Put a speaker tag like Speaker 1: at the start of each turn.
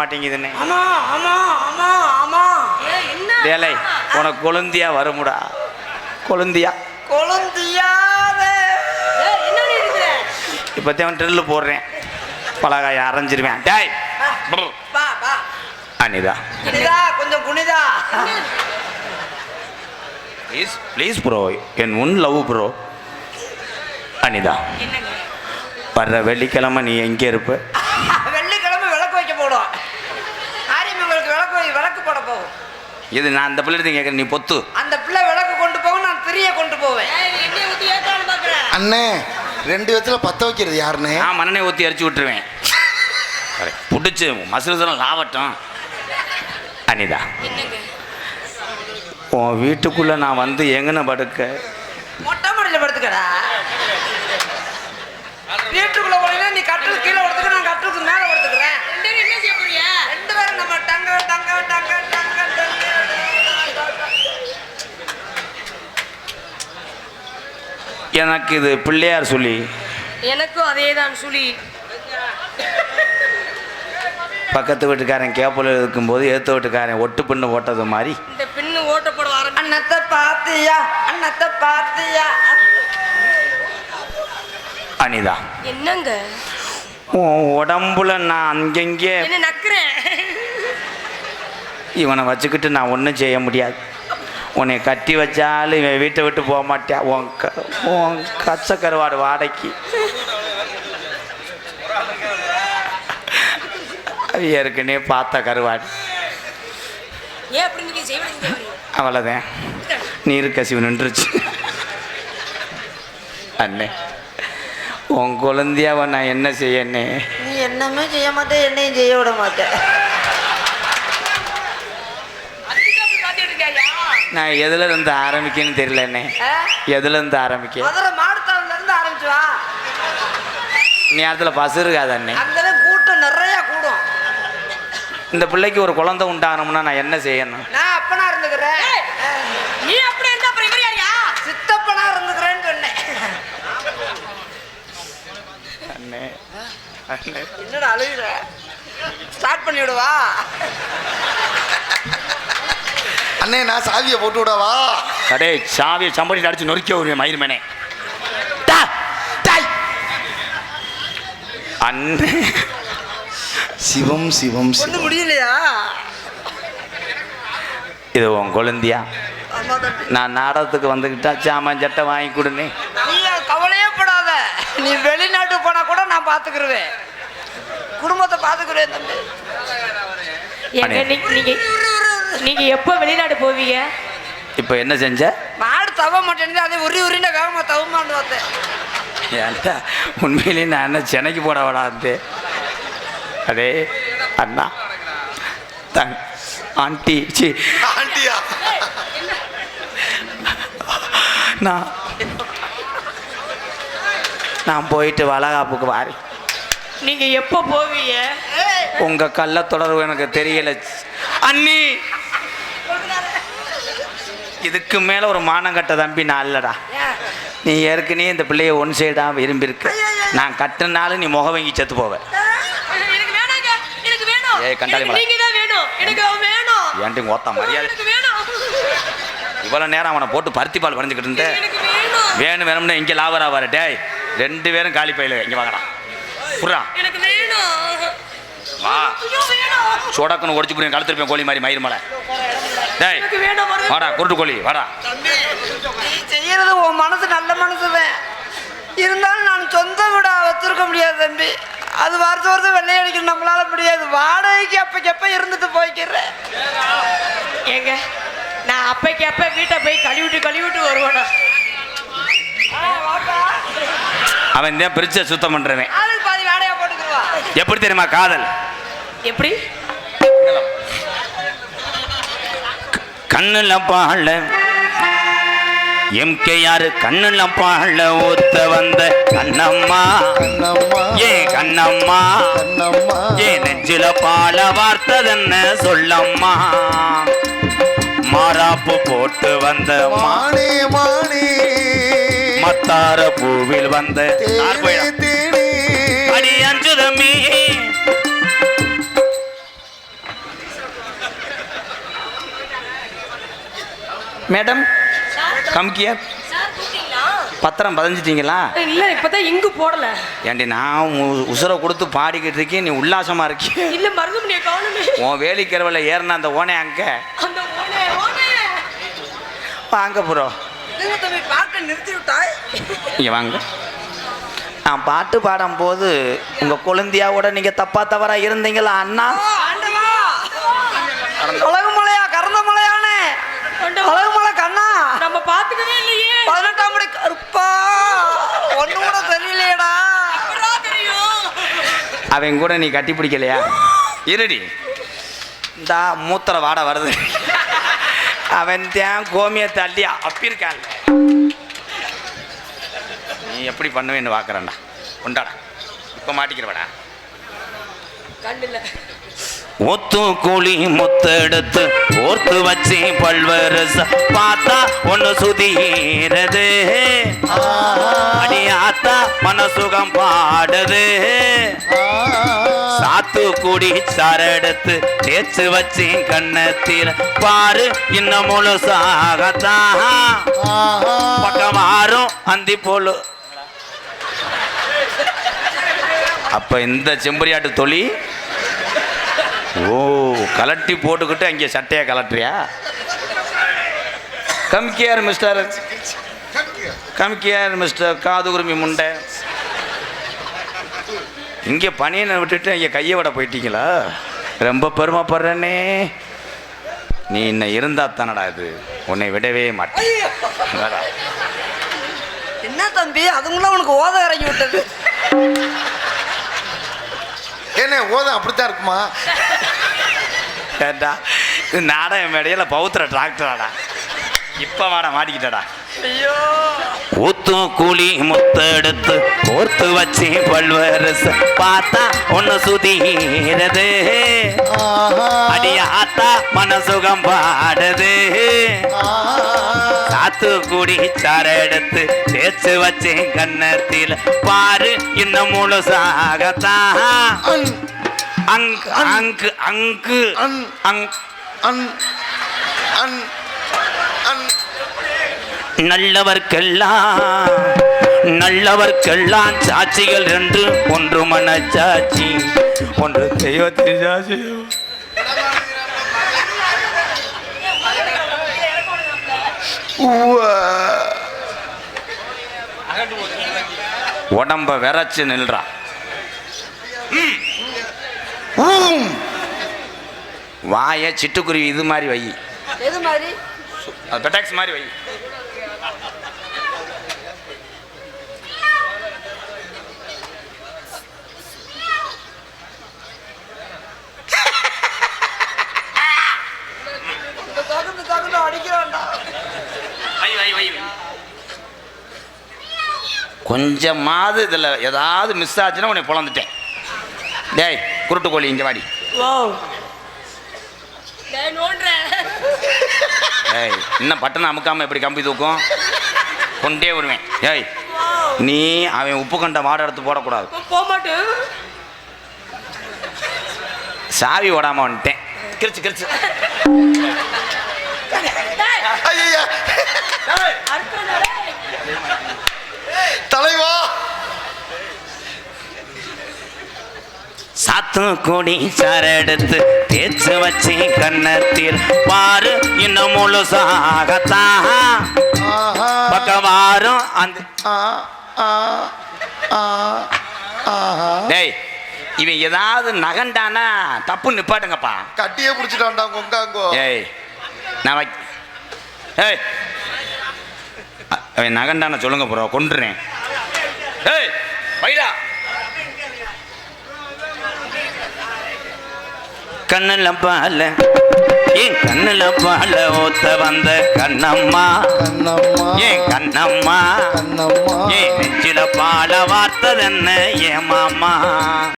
Speaker 1: மாட்டேங்குதுன்னு.
Speaker 2: ஆமா ஆமா ஆமா ஆமா
Speaker 1: டேலை உனக்கு கொழுந்தியா வருமுடா. கொழுந்தியா.
Speaker 2: கொழுந்தியாத
Speaker 1: இப்போத்தான் ட்ரில்லு போடுறேன். பலகாயை அரைஞ்சிருவேன். டேய் அனிதா.
Speaker 2: கொஞ்சம் குனிதா.
Speaker 1: ப்ளீஸ் ப்ளீஸ் ப்ரோ என் உன் லவ் ப்ரோ அனிதா. வர்ற வெள்ளிக்கிழமை நீ எங்கே இருப்ப
Speaker 2: வெள்ளிக்கிழமை விளக்கு வைக்க போடும் ஆரியமங்களுக்கு விளக்கு வை- விளக்கு போட போகும்
Speaker 1: இது நான் அந்த பிள்ளை கேட்குறேன் நீ பொத்து.
Speaker 2: அந்த பிள்ளை விளக்கு கொண்டு போகும் நான் திரிய கொண்டு போவேன்.
Speaker 3: அண்ணே ரெண்டு விதத்துல பத்த வைக்கிறது யாருன்னு
Speaker 1: நான் மண்ணனை ஊற்றி அரிச்சு விட்டுருவேன். பிடிச்சி மசுரதெல்லாம் லாவட்டும். அனிதா உன் வீட்டுக்குள்ளே நான் வந்து எங்கன படுக்க? எனக்கு இது பிள்ளையார் சொல்லி.
Speaker 4: எனக்கும் அதேதான் சுழி
Speaker 1: பக்கத்து வீட்டுக்காரன் கேப்பில் இருக்கும்போது ஏற்ற வீட்டுக்காரன் ஒட்டு பின்னு ஓட்டது மாதிரி.
Speaker 4: இந்த பின்னு ஓட்டப்பட
Speaker 2: அண்ணத்தை பாத்தியா? அண்ணத்தை பாத்தியா?
Speaker 1: அனிதா.
Speaker 4: என்னங்க?
Speaker 1: உன் உடம்புல நான் அங்கங்கே
Speaker 4: என்ன நக்குறேன்?
Speaker 1: இவனை வச்சுக்கிட்டு நான் ஒன்றும் செய்ய முடியாது. உன்னை கட்டி வச்சாலும் இவன் வீட்டை விட்டு போக மாட்டான். உன் க உன் கச்ச கருவாடு வாடகைக்கு. அது ஏற்கனவே பார்த்த கருவாடு. அவ்வளோதான் நீர் கசிவு நின்றுச்சு. அண்ணே உன் குழந்தையாவை நான் என்ன செய்யண்ணே?
Speaker 2: நீ என்னமே செய்ய மாட்டே என்னையும் செய்ய விட மாட்டேன்
Speaker 1: நான் எதுல இருந்து ஆரம்பிக்கன்னு தெரியலண்ணே. எதுல இருந்து ஆரம்பிக்க?
Speaker 2: மதுரை மாடுத்தாவில இருந்து ஆரம்பிச்சு வா.
Speaker 1: நேரத்தில் பசு இருக்காது அண்ணே
Speaker 2: அங்கே கூட்டம் நிறைய கூடும்.
Speaker 1: இந்த பிள்ளைக்கு ஒரு குழந்தை உண்டாகணும்னா நான் என்ன செய்யணும்?
Speaker 2: நான் அப்பனா இருந்துக்கிறேன்.
Speaker 4: நீ அப்படி இருந்தா யாரியா
Speaker 2: சித்தப்பனா இருந்துக்கிறேன்னு சொன்னேன்.
Speaker 1: அண்ணே அண்ணே.
Speaker 2: என்னடா அழுகுற? ஸ்டார்ட் பண்ணி விடுவா
Speaker 3: அண்ணே நான் சாவியை போட்டு விடவா
Speaker 1: கடே சாவியை சம்பளி அடிச்சு நொறுக்க ஒரு மயிர் மேனே. அண்ணே.
Speaker 3: சிவம் சிவம்
Speaker 2: ஒன்றும்
Speaker 3: சிவம்
Speaker 2: முடியலையா?
Speaker 1: இது உன் குழந்தையா. நான் நாடகத்துக்கு வந்துக்கிட்டா சாமான் சட்டை வாங்கி கொடுனே
Speaker 2: நீ கவலையே படாத. நீ வெளிநாட்டு போனா கூட நான் பாத்துக்கிருவேன். குடும்பத்தை பாத்துக்கிறேன் தம்பி.
Speaker 4: நீங்க நீங்க எப்போ வெளிநாடு போவீங்க?
Speaker 1: இப்போ என்ன செஞ்ச?
Speaker 2: மாடு தவ மாட்டேன் அதே உரி வேகமா தவமான்னு பார்த்தேன்
Speaker 1: ஏன்டா உண்மையிலேயே நான் என்ன சென்னைக்கு போட விடாது அடே அண்ணா. தங் ஆண்டி சி.
Speaker 3: ஆண்டியா?
Speaker 1: நான் நான் போயிட்டு வளகாப்புக்கு வாரி.
Speaker 4: நீங்க எப்போ போவீங்க?
Speaker 1: உங்க கள்ள தொடர்பு எனக்கு தெரியல அண்ணி! இதுக்கு மேல ஒரு மானங்கட்ட தம்பி நான் இல்லடா. நீ ஏற்கனவே இந்த பிள்ளைய ஒன் சைடா விரும்பியிருக்க. நான் கட்டினாலும் நீ முகம் வாங்கி செத்து போவ. ஏய், கண்டாலி ஏன்ட்டு ஓத்த மரியாதை? இவ்வளோ நேரம் அவனை போட்டு பருத்தி பால் வரைஞ்சிக்கிட்டு இருந்தேன்
Speaker 4: வேணும்.
Speaker 1: வேணும் வேணும்னு இங்கே லாவரா வர. டேய் ரெண்டு பேரும் காலி பையில இங்கே வாங்கடா. புறா வா. சொடக்குன்னு ஒடிச்சு புரியும் கழுத்திருப்பேன் கோழி மாதிரி மயிர் மலை. டேய் வாடா குருட்டு கோழி வாடா.
Speaker 2: செய்யறது உன் மனசு நல்ல மனசுதான் இருந்தாலும் நான் சொந்த வீடா வச்சிருக்க முடியாது தம்பி. அது வருஷம் வருஷம் வெள்ளை அடிக்க நம்மளால முடியாது. வாடகைக்கு அப்பக்கு அப்ப இருந்துட்டு போய்க்கிறேன்.
Speaker 4: ஏங்க நான் அப்பைக்கு அப்ப வீட்டை போய் கழுவிட்டு கழுவிட்டு வருவேனா?
Speaker 1: அவன் தான் பிரிச்ச சுத்தம் பண்ணுறவன் எப்படி தெரியுமா காதல்?
Speaker 4: எப்படி?
Speaker 1: கண்ணுல பாழ எம்கேஆர் கண்ணுல பாழ ஊத்த வந்த கண்ணம்மா. ஏ கண்ணம்மா. ஏ நெஞ்சில பால வார்த்ததென்ன சொல்லம்மா. மாறாப்பு போட்டு வந்த மா-
Speaker 3: மானே மானே.
Speaker 1: மத்தார பூவில் வந்த அடி அஞ்சு தம்பி மேடம் கம்கிய பத்திரம் பதஞ்சிட்டீங்களா?
Speaker 4: இல்லை இப்போதான் இங்கு போடல.
Speaker 1: ஏண்டி நான் உசுரை கொடுத்து பாடிக்கிட்டு இருக்கேன் நீ உல்லாசமா இருக்கிய
Speaker 4: இல்லை மருந்து
Speaker 1: உன் வேலிக்கரவில் ஏறின அந்த ஓனே அங்க. வாங்க ப்ரோ
Speaker 2: பார்க்க நிறுத்தி விட்டாய்?
Speaker 1: இங்கே வாங்க. நான் பாட்டு பாடும்போது உங்கள் குழந்தையாவோட நீங்கள் தப்பா தவறா இருந்தீங்களா அண்ணா?
Speaker 2: அழகு மலையா கறந்த மலையானே அழகு மலை கண்ணா.
Speaker 4: நம்ம பாத்துக்கவே இல்லையே.
Speaker 2: பதினெட்டாம் படி கருப்பா. ஒண்ணு கூட தெரியலையேடா.
Speaker 1: அவன் கூட நீ கட்டி பிடிக்கலையா? இருடி. இந்த மூத்திர வாடை வருது. அவன் தான் கோமியை தள்ளி அப்பிருக்கான்ல. நீ எப்படி பண்ணுவேன்னு பார்க்குறேன்டா. உண்டாடா. இப்போ மாட்டிக்கிறவடா ஒத்து கூலி முத்தெடுத்து ஓர்த்து வச்சு பல்வரச பார்த்தா ஒன்று சுதீரது. அடியாத்தா மனசுகம் பாடுது. சாத்து கூடி சரடுத்து தேய்ச்சு வச்சு கண்ணத்தில் பாரு இன்னும் முழுசாகத்தான் பக்கம் மாறும் அந்தி போலு அப்ப இந்த செம்பரியாட்டு தொழி ஓ கலட்டி போட்டுக்கிட்டு அங்கே சட்டையை கலட்டுறியா? Come care mister come care mister காது உரிமை முண்டை. இங்கே பனியனை விட்டுட்டு இங்கே கையை விட போயிட்டீங்களா? ரொம்ப பெருமைப்படுறேனே. நீ இன்ன இருந்தா தானடா இது. உன்னை விடவே மாட்டேன்.
Speaker 2: என்ன தம்பி? அதுக்குள்ள உனக்கு ஓத இறங்கி விட்டது.
Speaker 3: ஏண்ணே ஓதம் அப்படித்தான் இருக்குமா?
Speaker 1: ஏண்டா நாடக மேடையில் பௌத்திர டிராக்டராடா. இப்போ வாடா மாட்டிக்கிட்டடா.
Speaker 2: ஐயோ.
Speaker 1: ஊத்தும் கூலி முத்தெடுத்து கோர்த்து வச்சு பல்வரச பார்த்தா ஒன்று சுதீரது. அடிய ஆத்தா மனசுகம் பாடுது. சார எடுத்து தேய்ச்சு வச்சு கன்னத்தில். பாரு இன்னும் முழுசாகத்தான்
Speaker 3: அன்
Speaker 1: அங்கு அங்கு. அங்கு நல்லவர்க்கெல்லாம் நல்லவர்க்கெல்லாம் சாட்சிகள் என்று ஒன்று மனச்சாட்சி ஒன்று தெய்வத்தின் சாட்சி உடம்ப விரைச்சு நில்றா.
Speaker 3: ஊம்.
Speaker 1: வாய சிட்டுக்குருவி இது மாதிரி வை. அது பெட்டாக்ஸ் மாதிரி வை
Speaker 2: இந்த தகுந்து தகுந்து அடிக்கிறான்டா
Speaker 1: வை வை வை வை. கொஞ்சமாவது இதில் ஏதாவது மிஸ் ஆச்சுன்னா உன்னை பொழந்துட்டேன். டேய் குருட்டு கோழி இங்கே வாடி.
Speaker 4: வாவ் டேய் நோன்றேன்
Speaker 1: ஏய் இன்னும் பட்டனை அமுக்காம எப்படி கம்பி தூக்கும்? கொண்டே வருவேன். ஏய் நீ அவன் உப்பு கண்ட மாடு எடுத்து போடக்கூடாது. சாவி ஓடாம வந்துட்டேன். கிரிச்சு கிரிச்சு.
Speaker 4: டேய்.
Speaker 1: சாத்து கோடி சரடுத்து தேய்ச்சு வச்சு கன்னத்தில் பாரு இன்னும் முழுசாகத்தான்.
Speaker 3: ஆஹா.
Speaker 1: பக்கவாரும் அந்த. டேய் இவன் ஏதாவது நகண்டானா தப்பு நிப்பாட்டுங்கப்பா.
Speaker 3: கட்டியே பிடிச்சிட்டான்டா கொங்காங்கோ
Speaker 1: ஏய் நான் ஏய். அவன் நகண்டான சொல்லுங்க ப்ரோ கொண்டுறேன் ஏய் வைடா கண்ணுல பால. ஏன் கண்ணுல பால ஊத்த வந்த கண்ணம்மா.
Speaker 3: கண்ணம்மா.
Speaker 1: ஏன் கண்ணம்மா.
Speaker 3: கண்ணம்மா.
Speaker 1: ஏன் நெஞ்சில பால வார்த்ததென்ன ஏன் மாமா